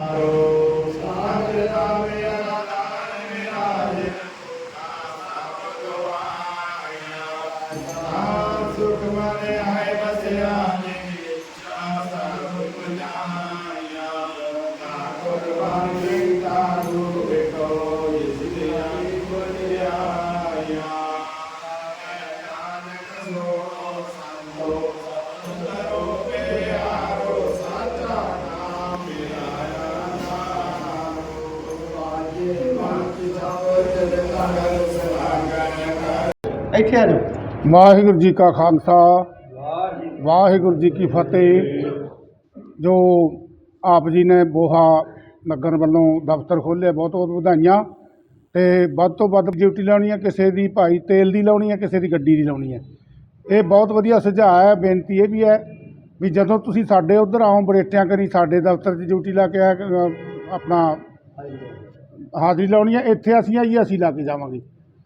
Aro sadhya ਇੱਥੇ ਆ ਜਾਓ। ਵਾਹਿਗੁਰੂ ਜੀ ਕਾ ਖਾਲਸਾ। ਵਾਹਿਗੁਰੂ। ਜੀ ਕੀ ਫਤਿਹ। ਜੋ ਆਪ ਜੀ ਨੇ ਬੋਹਾ ਨਗਰ ਵੱਲੋਂ ਦਫ਼ਤਰ ਖੋਲ੍ਹਿਆ ਬਹੁਤ ਬਹੁਤ ਵਧਾਈਆਂ। ਤੇ ਵੱਧ ਤੋਂ ਵੱਧ ਡਿਊਟੀ ਲਾਉਣੀ ਹੈ ਕਿਸੇ ਦੀ ਭਾਈ ਤੇਲ ਦੀ ਲਾਉਣੀ ਹੈ ਕਿਸੇ ਦੀ ਗੱਡੀ ਦੀ ਲਾਉਣੀ ਹੈ। ਇਹ ਬਹੁਤ ਵਧੀਆ ਸੁਝਾਅ ਹੈ ਬੇਨਤੀ ਇਹ ਵੀ ਹੈ ਵੀ ਜਦੋਂ ਤੁਸੀਂ ਸਾਡੇ ਉਧਰ ਆਓ ਬਰੇਟਿਆਂ ਕਰੀ ਸਾਡੇ ਦਫ਼ਤਰ 'ਚ ਡਿਊਟੀ ਲਾ ਕੇ ਆ ਅ, ਆਪਣਾ ਹਾਜ਼ਰੀ ਲਾਉਣੀ ਹੈ ਇੱਥੇ ਅਸੀਂ ਆਈਏ ਅਸੀਂ ਲਾ ਕੇ ਜਾਵਾਂਗੇ।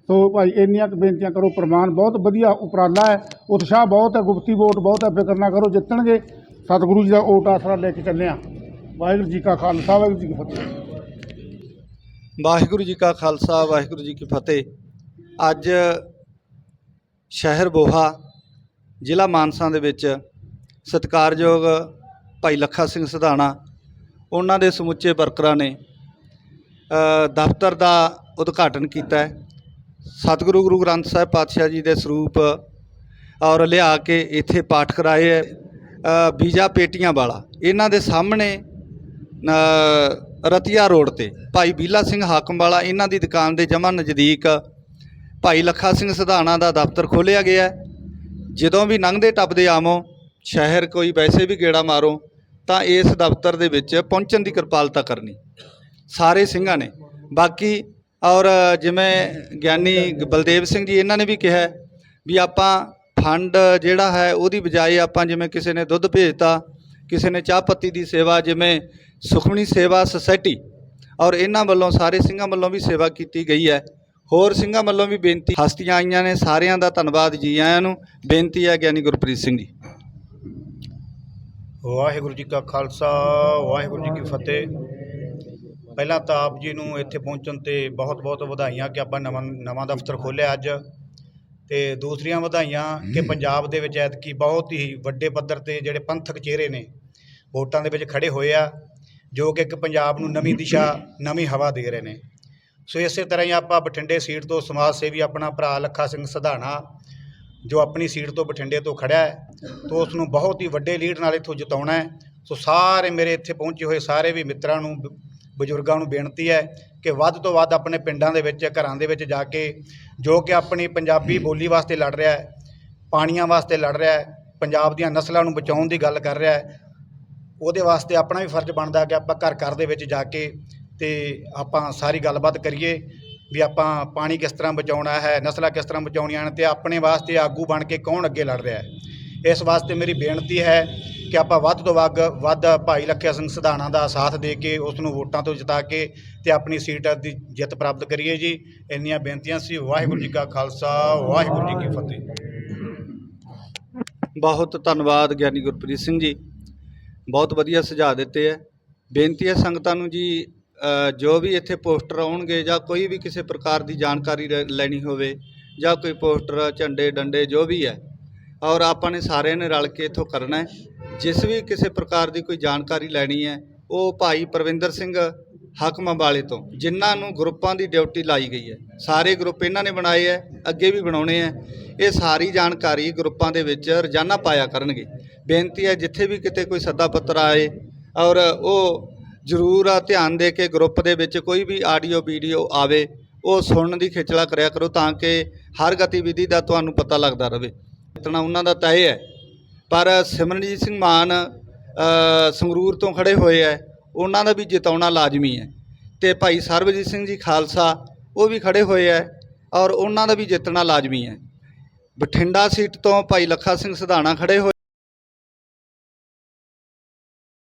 ਸੋ ਭਾਈ ਇੰਨੀਆਂ ਕੁ ਬੇਨਤੀਆਂ ਕਰੋ ਪ੍ਰਮਾਨ ਬਹੁਤ ਵਧੀਆ ਉਪਰਾਲਾ ਹੈ। ਉਤਸ਼ਾਹ ਬਹੁਤ ਹੈ, ਗੁਪਤੀ ਵੋਟ ਬਹੁਤ ਹੈ, ਫਿਕਰ ਨਾ ਕਰੋ, ਜਿੱਤਣਗੇ। ਸਤਿਗੁਰੂ ਜੀ ਦਾ ਓਟ ਆਸਰਾ ਲੈ ਕੇ ਚੱਲੇ ਹਾਂ। ਵਾਹਿਗੁਰੂ ਜੀ ਕਾ ਖਾਲਸਾ, ਵਾਹਿਗੁਰੂ ਜੀ ਕੀ ਫਤਿਹ। ਵਾਹਿਗੁਰੂ ਜੀ ਕਾ ਖਾਲਸਾ, ਵਾਹਿਗੁਰੂ ਜੀ ਕੀ ਫਤਿਹ। ਅੱਜ ਸ਼ਹਿਰ ਬੋਹਾ, ਜ਼ਿਲ੍ਹਾ ਮਾਨਸਾ ਦੇ ਵਿੱਚ ਸਤਿਕਾਰਯੋਗ ਭਾਈ ਲੱਖਾ ਸਿੰਘ ਸਿਧਾਣਾ, ਉਹਨਾਂ ਦੇ ਸਮੁੱਚੇ ਵਰਕਰਾਂ ਨੇ ਦਫ਼ਤਰ ਦਾ ਉਦਘਾਟਨ ਕੀਤਾ ਹੈ। ਸਤਿਗੁਰੂ ਗੁਰੂ ਗ੍ਰੰਥ ਸਾਹਿਬ ਪਾਤਸ਼ਾਹ ਜੀ ਦੇ ਸਰੂਪ, ਔਰ ਲਿਆ ਕੇ ਇੱਥੇ ਪਾਠ ਕਰਾਏ ਹੈ ਬੀਜਾ ਪੇਟੀਆਂ ਵਾਲਾ। ਇਹਨਾਂ ਦੇ ਸਾਹਮਣੇ ਰਤੀਆ ਰੋਡ ਤੇ, ਭਾਈ ਬੀਲਾ ਸਿੰਘ ਹਾਕਮ ਵਾਲਾ ਇਹਨਾਂ ਦੀ ਦੁਕਾਨ ਦੇ ਜਮਾ ਨਜ਼ਦੀਕ ਭਾਈ ਲੱਖਾ ਸਿੰਘ ਸਿਧਾਣਾ ਦਾ ਦਫ਼ਤਰ ਖੋਲ੍ਹਿਆ ਗਿਆ ਜਦੋਂ ਵੀ ਲੰਘਦੇ ਟੱਪਦੇ ਆਵੋ, ਸ਼ਹਿਰ ਕੋਈ ਵੈਸੇ ਵੀ ਗੇੜਾ ਮਾਰੋ, ਤਾਂ ਇਸ ਦਫ਼ਤਰ ਦੇ ਵਿੱਚ ਪਹੁੰਚਣ ਦੀ ਕਿਰਪਾਲਤਾ ਕਰਨੀ। ਸਾਰੇ ਸਿੰਘਾਂ ਨੇ। ਬਾਕੀ ਔਰ ਜਿਵੇਂ ਗਿਆਨੀ ਬਲਦੇਵ ਸਿੰਘ ਜੀ, ਇਹਨਾਂ ਨੇ ਵੀ ਕਿਹਾ ਵੀ ਆਪਾਂ ਫੰਡ ਜਿਹੜਾ ਹੈ, ਉਹਦੀ ਬਜਾਏ ਆਪਾਂ ਜਿਵੇਂ ਕਿਸੇ ਨੇ ਦੁੱਧ ਭੇਜਤਾ, ਕਿਸੇ ਨੇ ਚਾਹ ਪੱਤੀ ਦੀ ਸੇਵਾ, ਜਿਵੇਂ ਸੁਖਮਣੀ ਸੇਵਾ ਸੁਸਾਇਟੀ, ਔਰ ਇਹਨਾਂ ਵੱਲੋਂ, ਸਾਰੇ ਸਿੰਘਾਂ ਵੱਲੋਂ ਵੀ ਸੇਵਾ ਕੀਤੀ ਗਈ ਹੈ। ਹੋਰ ਸਿੰਘਾਂ ਵੱਲੋਂ ਵੀ ਬੇਨਤੀ, ਹਸਤੀਆਂ ਆਈਆਂ ਨੇ, ਸਾਰਿਆਂ ਦਾ ਧੰਨਵਾਦ ਜੀ ਆਇਆਂ ਨੂੰ। ਬੇਨਤੀ ਹੈ ਗਿਆਨੀ ਗੁਰਪ੍ਰੀਤ ਸਿੰਘ ਜੀ। ਵਾਹਿਗੁਰੂ ਜੀ ਕਾ ਖਾਲਸਾ, ਵਾਹਿਗੁਰੂ ਜੀ ਕੀ ਫਤਿਹ। ਪਹਿਲਾਂ ਤਾਂ ਆਪ ਜੀ ਨੂੰ ਇੱਥੇ ਪਹੁੰਚਣ ਤੇ ਬਹੁਤ-ਬਹੁਤ ਵਧਾਈਆਂ ਕਿ ਆਪਾਂ ਨਵਾਂ ਨਵਾਂ ਦਫ਼ਤਰ ਖੋਲ੍ਹਿਆ ਅੱਜ। ਤੇ ਦੂਸਰੀਆਂ ਵਧਾਈਆਂ ਕਿ ਪੰਜਾਬ ਦੇ ਵਿੱਚ ਐਤਕੀ ਬਹੁਤ ਹੀ ਵੱਡੇ ਪੱਧਰ ਤੇ ਜਿਹੜੇ ਪੰਥਕ ਚਿਹਰੇ ਨੇ ਵੋਟਾਂ ਦੇ ਵਿੱਚ ਖੜੇ ਹੋਏ ਆ ਜੋ ਕਿ ਇੱਕ ਪੰਜਾਬ ਨੂੰ ਨਵੀਂ ਦਿਸ਼ਾ ਨਵੀਂ ਹਵਾ ਦੇ ਰਹੇ ਨੇ। ਸੋ ਇਸੇ ਤਰ੍ਹਾਂ ਹੀ ਆਪਾਂ ਬਠਿੰਡੇ ਸੀਟ ਤੋਂ ਸਮਾਜ ਸੇਵੀ ਆਪਣਾ ਭਰਾ ਲੱਖਾ ਸਿੰਘ ਸਧਾਣਾ ਜੋ ਆਪਣੀ ਸੀਟ ਤੋਂ ਬਠਿੰਡੇ ਤੋਂ ਖੜਿਆ ਹੈ ਤੋਂ ਉਸ ਨੂੰ ਬਹੁਤ ਹੀ ਵੱਡੇ ਲੀਡ ਨਾਲ ਇੱਥੋਂ ਜਿਤਾਉਣਾ ਹੈ। ਸੋ ਸਾਰੇ ਮੇਰੇ ਇੱਥੇ ਪਹੁੰਚੇ ਹੋਏ ਸਾਰੇ ਵੀ ਮਿੱਤਰਾਂ ਨੂੰ ਬਜ਼ੁਰਗਾਂ ਨੂੰ ਬੇਨਤੀ ਹੈ ਕਿ ਵੱਧ ਤੋਂ ਵੱਧ ਆਪਣੇ ਪਿੰਡਾਂ ਦੇ ਵਿੱਚ, ਘਰਾਂ ਦੇ ਵਿੱਚ ਜਾ ਕੇ ਜੋ ਕਿ ਆਪਣੀ ਪੰਜਾਬੀ ਬੋਲੀ ਵਾਸਤੇ ਲੜ ਰਿਹਾ ਹੈ, ਪਾਣੀਆਂ ਵਾਸਤੇ ਲੜ ਰਿਹਾ ਹੈ, ਪੰਜਾਬ ਦੀਆਂ ਨਸਲਾਂ ਨੂੰ ਬਚਾਉਣ ਦੀ ਗੱਲ ਕਰ ਰਿਹਾ ਹੈ, ਉਹਦੇ ਵਾਸਤੇ ਆਪਣਾ ਵੀ ਫਰਜ਼ ਬਣਦਾ ਕਿ ਆਪਾਂ ਘਰ ਘਰ ਦੇ ਵਿੱਚ ਜਾ ਕੇ ਤੇ ਆਪਾਂ ਸਾਰੀ ਗੱਲਬਾਤ ਕਰੀਏ ਵੀ ਆਪਾਂ ਪਾਣੀ ਕਿਸ ਤਰ੍ਹਾਂ ਬਚਾਉਣਾ ਹੈ, ਨਸਲਾਂ ਕਿਸ ਤਰ੍ਹਾਂ ਬਚਾਉਣੀਆਂ ਨੇ ਤੇ ਆਪਣੇ ਵਾਸਤੇ ਆਗੂ ਬਣ ਕੇ ਕੌਣ ਅੱਗੇ ਲੜ ਰਿਹਾ ਹੈ। ਇਸ ਵਾਸਤੇ ਮੇਰੀ ਬੇਨਤੀ ਹੈ ਕਿ ਆਪਾਂ ਵੱਧ ਤੋਂ ਵੱਧ ਵੱਧ ਭਾਈ ਲੱਖਿਆ ਸਿੰਘ ਸਿਧਾਣਾ ਦਾ ਸਾਥ ਦੇ ਕੇ ਉਸ ਨੂੰ ਵੋਟਾਂ ਤੋਂ ਜਿਤਾ ਕੇ ਤੇ ਆਪਣੀ ਸੀਟ ਦੀ ਜਿੱਤ ਪ੍ਰਾਪਤ ਕਰੀਏ ਜੀ। ਇੰਨੀਆਂ ਬੇਨਤੀਆਂ ਸੀ। ਵਾਹਿਗੁਰੂ ਜੀ ਕਾ ਖਾਲਸਾ, ਵਾਹਿਗੁਰੂ ਜੀ ਕੀ ਫਤਿਹ। ਬਹੁਤ ਧੰਨਵਾਦ ਗਿਆਨੀ ਗੁਰਪ੍ਰੀਤ ਸਿੰਘ ਜੀ। ਬਹੁਤ ਵਧੀਆ ਸੁਝਾਅ ਦਿੱਤੇ ਹੈ ਬੇਨਤੀ ਹੈ ਸੰਗਤਾਂ ਨੂੰ ਜੀ ਜੋ ਵੀ ਇੱਥੇ ਪੋਸਟਰ ਆਉਣਗੇ ਜਾਂ ਕੋਈ ਵੀ ਕਿਸੇ ਪ੍ਰਕਾਰ ਦੀ ਜਾਣਕਾਰੀ ਰ- ਲੈਣੀ ਹੋਵੇ ਜਾਂ ਕੋਈ ਪੋਸਟਰ, ਝੰਡੇ, ਡੰਡੇ, ਜੋ ਵੀ ਹੈ, ਔਰ ਆਪਾਂ ਨੇ ਸਾਰਿਆਂ ਨੇ ਰਲ ਕੇ ਇੱਥੋਂ ਕਰਨਾ ਹੈ। ਜਿਸ ਵੀ ਕਿਸੇ ਪ੍ਰਕਾਰ ਦੀ ਕੋਈ ਜਾਣਕਾਰੀ ਲੈਣੀ ਹੈ, ਉਹ ਭਾਈ ਪਰਵਿੰਦਰ ਸਿੰਘ ਹਾਕਮਾਂ ਵਾਲੇ ਤੋਂ, ਜਿਨ੍ਹਾਂ ਨੂੰ ਗਰੁੱਪਾਂ ਦੀ ਡਿਊਟੀ ਲਾਈ ਗਈ ਹੈ। ਸਾਰੇ ਗਰੁੱਪ ਇਹਨਾਂ ਨੇ ਬਣਾਏ ਹੈ, ਅੱਗੇ ਵੀ ਬਣਾਉਣੇ ਹੈ। ਇਹ ਸਾਰੀ ਜਾਣਕਾਰੀ ਗਰੁੱਪਾਂ ਦੇ ਵਿੱਚ ਰੋਜ਼ਾਨਾ ਪਾਇਆ ਕਰਨਗੇ। ਬੇਨਤੀ ਹੈ, ਜਿੱਥੇ ਵੀ ਕਿਤੇ ਕੋਈ ਸੱਦਾ ਪੱਤਰ ਆਏ, ਔਰ ਉਹ ਜ਼ਰੂਰ ਆ ਧਿਆਨ ਦੇ ਕੇ ਗਰੁੱਪ ਦੇ ਵਿੱਚ ਕੋਈ ਵੀ ਆਡੀਓ, ਵੀਡੀਓ ਆਵੇ, ਉਹ ਸੁਣਨ ਦੀ ਖੇਚਲਾ ਕਰਿਆ ਕਰੋ, ਤਾਂ ਕਿ ਹਰ ਗਤੀਵਿਧੀ ਦਾ ਤੁਹਾਨੂੰ ਪਤਾ ਲੱਗਦਾ ਰਹੇ। ਇਤਨਾ ਉਹਨਾਂ ਦਾ ਤੈਅ ਹੈ। ਪਰ ਸਿਮਰਨਜੀਤ ਸਿੰਘ ਮਾਨ ਸੰਗਰੂਰ ਤੋਂ ਖੜੇ ਹੋਏ ਹੈ ਉਹਨਾਂ ਦਾ ਵੀ ਜਿਤਾਉਣਾ ਲਾਜ਼ਮੀ ਹੈ ਤੇ ਭਾਈ ਸਰਬਜੀਤ ਸਿੰਘ ਜੀ ਖਾਲਸਾ, ਉਹ ਵੀ ਖੜੇ ਹੋਏ ਹੈ ਔਰ ਉਹਨਾਂ ਦਾ ਵੀ ਜਿੱਤਣਾ ਲਾਜ਼ਮੀ ਹੈ ਬਠਿੰਡਾ ਸੀਟ ਤੋਂ ਭਾਈ ਲੱਖਾ ਸਿੰਘ ਸਿਧਾਣਾ ਖੜੇ ਹੋਏ